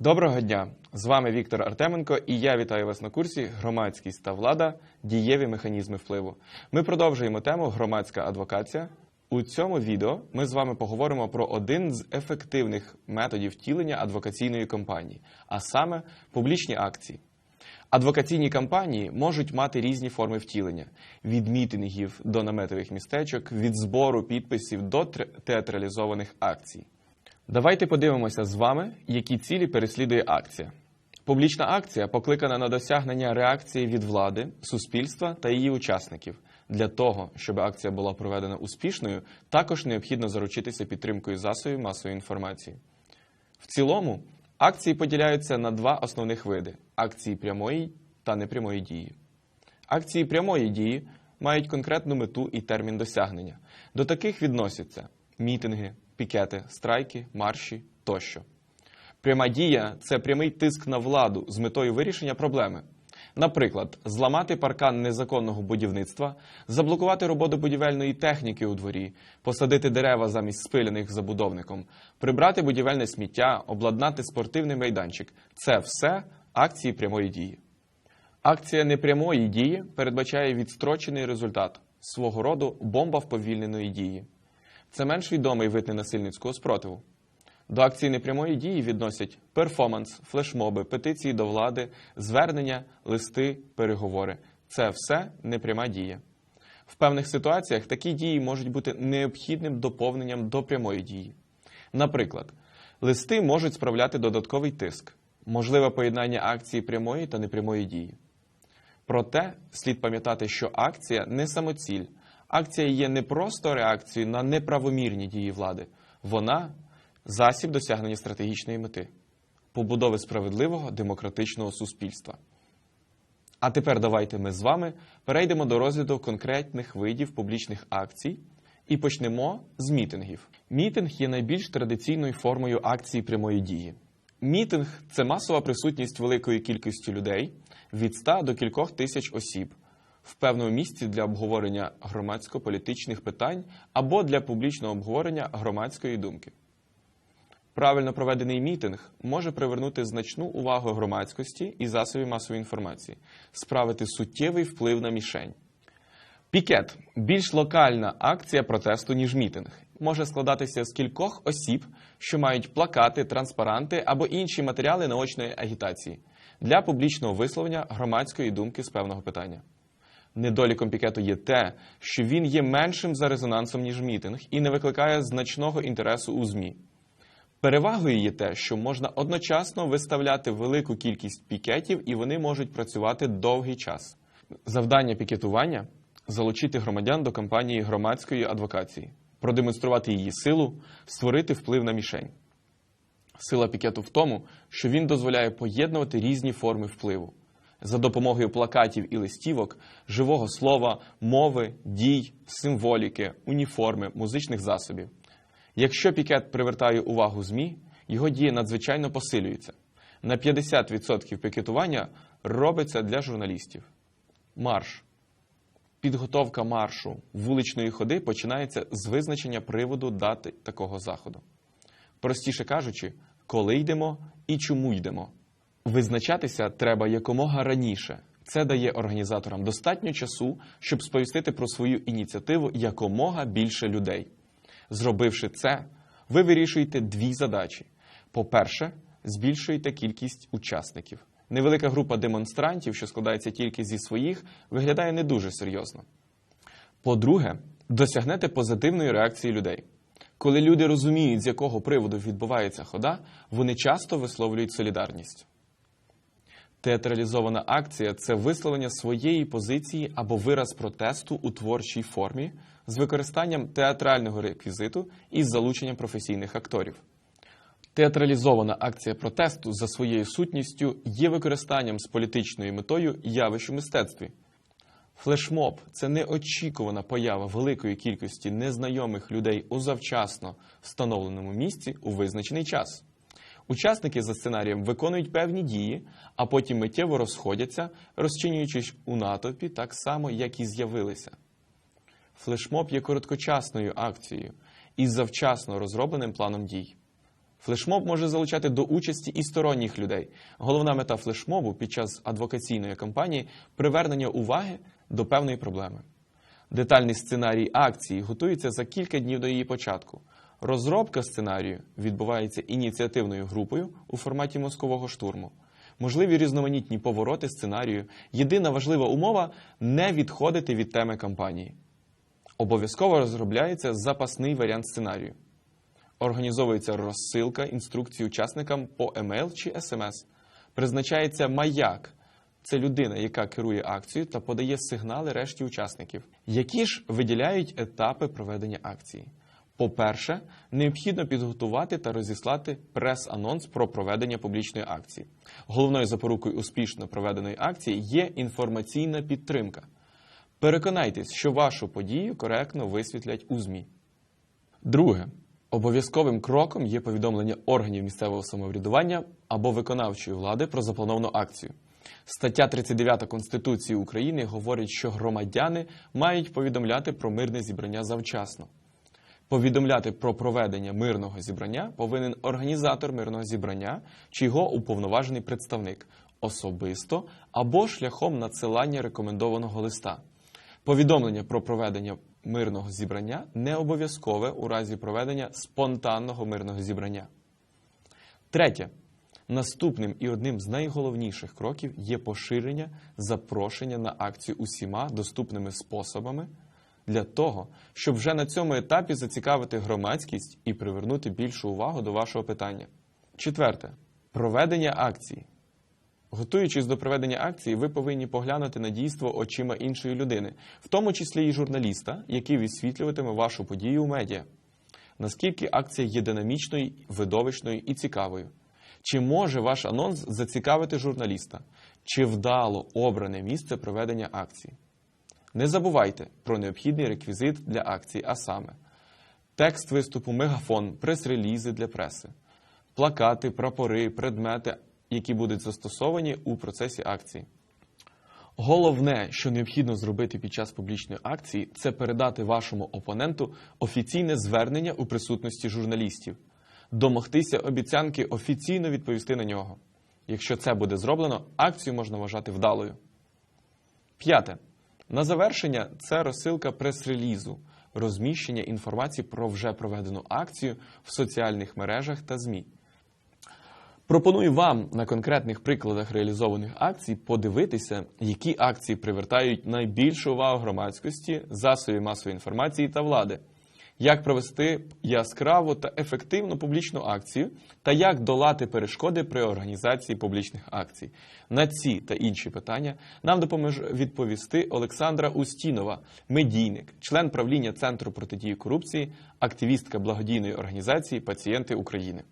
Доброго дня! З вами Віктор Артеменко і я вітаю вас на курсі Громадськість та влада. Дієві механізми впливу. Ми продовжуємо тему громадська адвокація. У цьому відео ми з вами поговоримо про один з ефективних методів втілення адвокаційної кампанії, а саме публічні акції. Адвокаційні кампанії можуть мати різні форми втілення: від мітингів до наметових містечок, від збору підписів до театралізованих акцій. Давайте подивимося з вами, які цілі переслідує акція. Публічна акція покликана на досягнення реакції від влади, суспільства та її учасників. Для того, щоб акція була проведена успішною, також необхідно заручитися підтримкою засобів масової інформації. В цілому, акції поділяються на два основних види: акції прямої та непрямої дії. Акції прямої дії мають конкретну мету і термін досягнення. До таких відносяться мітинги, пікети, страйки, марші тощо. Пряма дія це прямий тиск на владу з метою вирішення проблеми. Наприклад, зламати паркан незаконного будівництва, заблокувати роботу будівельної техніки у дворі, посадити дерева замість спилених забудовником, прибрати будівельне сміття, обладнати спортивний майданчик це все акції прямої дії. Акція непрямої дії передбачає відстрочений результат свого роду бомба вповільненої дії. Це менш відомий вид ненасильницького спротиву. До акції непрямої дії відносять перформанс, флешмоби, петиції до влади, звернення, листи, переговори. Це все непряма дія. В певних ситуаціях такі дії можуть бути необхідним доповненням до прямої дії. Наприклад, листи можуть справляти додатковий тиск, можливе поєднання акції прямої та непрямої дії. Проте слід пам'ятати, що акція не самоціль. Акція є не просто реакцією на неправомірні дії влади, вона засіб досягнення стратегічної мети побудови справедливого демократичного суспільства. А тепер давайте ми з вами перейдемо до розгляду конкретних видів публічних акцій і почнемо з мітингів. Мітинг є найбільш традиційною формою акції прямої дії. Мітинг це масова присутність великої кількості людей від 100 до кількох тисяч осіб в певному місці для обговорення громадсько-політичних питань або для публічного обговорення громадської думки. Правильно проведений мітинг може привернути значну увагу громадськості і засобів масової інформації, справити суттєвий вплив на мішень. Пікет більш локальна акція протесту, ніж мітинг. Може складатися з кількох осіб, що мають плакати, транспаранти або інші матеріали наочної агітації для публічного висловлення громадської думки з певного питання. Недоліком пікету є те, що він є меншим за резонансом, ніж мітинг, і не викликає значного інтересу у ЗМІ. Перевагою є те, що можна одночасно виставляти велику кількість пікетів і вони можуть працювати довгий час. Завдання пікетування залучити громадян до кампанії громадської адвокації, продемонструвати її силу, створити вплив на мішень. Сила пікету в тому, що він дозволяє поєднувати різні форми впливу за допомогою плакатів і листівок, живого слова, мови, дій, символіки, уніформи, музичних засобів. Якщо пікет привертає увагу ЗМІ, його дія надзвичайно посилюється. На 50% пікетування робиться для журналістів. Марш. Підготовка маршу вуличної ходи починається з визначення приводу дати такого заходу. Простіше кажучи, коли йдемо і чому йдемо. Визначатися треба якомога раніше. Це дає організаторам достатньо часу, щоб сповістити про свою ініціативу якомога більше людей. Зробивши це, ви вирішуєте дві задачі: по-перше, збільшуєте кількість учасників. Невелика група демонстрантів, що складається тільки зі своїх, виглядає не дуже серйозно. По-друге, досягнете позитивної реакції людей. Коли люди розуміють, з якого приводу відбувається хода, вони часто висловлюють солідарність. Театралізована акція це висловлення своєї позиції або вираз протесту у творчій формі з використанням театрального реквізиту і з залученням професійних акторів. Театралізована акція протесту за своєю сутністю є використанням з політичною метою явищ у мистецтві. Флешмоб це неочікувана поява великої кількості незнайомих людей у завчасно встановленому місці у визначений час. Учасники за сценарієм виконують певні дії, а потім миттєво розходяться, розчинюючись у натовпі так само, як і з'явилися. Флешмоб є короткочасною акцією із завчасно розробленим планом дій. Флешмоб може залучати до участі і сторонніх людей. Головна мета флешмобу під час адвокаційної кампанії привернення уваги до певної проблеми. Детальний сценарій акції готується за кілька днів до її початку. Розробка сценарію відбувається ініціативною групою у форматі мозкового штурму. Можливі різноманітні повороти сценарію. Єдина важлива умова не відходити від теми кампанії. Обов'язково розробляється запасний варіант сценарію. Організовується розсилка інструкцій учасникам по емейл чи смс. Призначається маяк. Це людина, яка керує акцією та подає сигнали решті учасників, які ж виділяють етапи проведення акції. По-перше, необхідно підготувати та розіслати прес-анонс про проведення публічної акції. Головною запорукою успішно проведеної акції є інформаційна підтримка. Переконайтесь, що вашу подію коректно висвітлять у ЗМІ. Друге, обов'язковим кроком є повідомлення органів місцевого самоврядування або виконавчої влади про заплановану акцію. Стаття 39 Конституції України говорить, що громадяни мають повідомляти про мирне зібрання завчасно. Повідомляти про проведення мирного зібрання повинен організатор мирного зібрання чи його уповноважений представник особисто або шляхом надсилання рекомендованого листа. Повідомлення про проведення мирного зібрання не обов'язкове у разі проведення спонтанного мирного зібрання. Третє. Наступним і одним з найголовніших кроків є поширення запрошення на акцію усіма доступними способами для того, щоб вже на цьому етапі зацікавити громадськість і привернути більшу увагу до вашого питання. Четверте. Проведення акції. Готуючись до проведення акції, ви повинні поглянути на дійство очима іншої людини, в тому числі і журналіста, який висвітлюватиме вашу подію у медіа. Наскільки акція є динамічною, видовищною і цікавою? Чи може ваш анонс зацікавити журналіста? Чи вдало обране місце проведення акції? Не забувайте про необхідний реквізит для акції, а саме текст виступу, мегафон, прес-релізи для преси, плакати, прапори, предмети, які будуть застосовані у процесі акції. Головне, що необхідно зробити під час публічної акції, це передати вашому опоненту офіційне звернення у присутності журналістів, домогтися обіцянки офіційно відповісти на нього. Якщо це буде зроблено, акцію можна вважати вдалою. П'яте. На завершення це розсилка прес-релізу, розміщення інформації про вже проведену акцію в соціальних мережах та ЗМІ. Пропоную вам на конкретних прикладах реалізованих акцій подивитися, які акції привертають найбільшу увагу громадськості, засобів масової інформації та влади, як провести яскраву та ефективну публічну акцію, та як долати перешкоди при організації публічних акцій. На ці та інші питання нам допоможе відповісти Олександра Устінова, медійник, член правління Центру протидії корупції, активістка благодійної організації Пацієнти України.